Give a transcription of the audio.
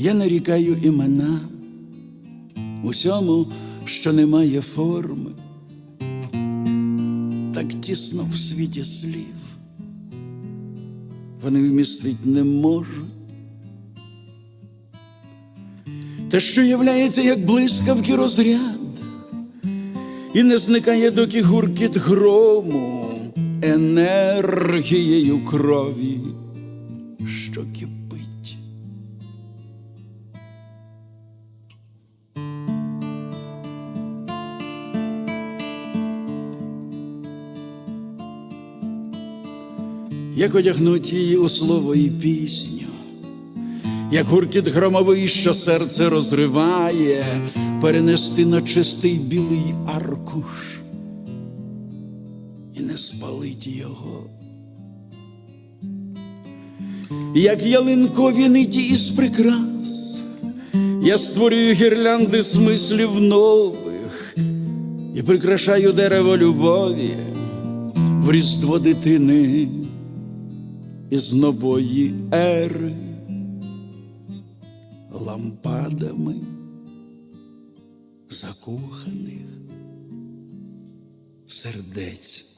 Я нарікаю імена усьому, що не має форми, так тісно в світі слів, вони вмістить не можуть. Те, що являється як блискавки розряд, і не зникає доки гуркіт грому енергією крові, що кипить. Як одягнуть її у слово і пісню, як гуркіт громовий, що серце розриває, перенести на чистий білий аркуш і не спалить його. Як ялинкові ниті із прикрас, я створюю гірлянди смислів нових і прикрашаю дерево любові в різдво дитини із нової ери лампадами закоханих сердець.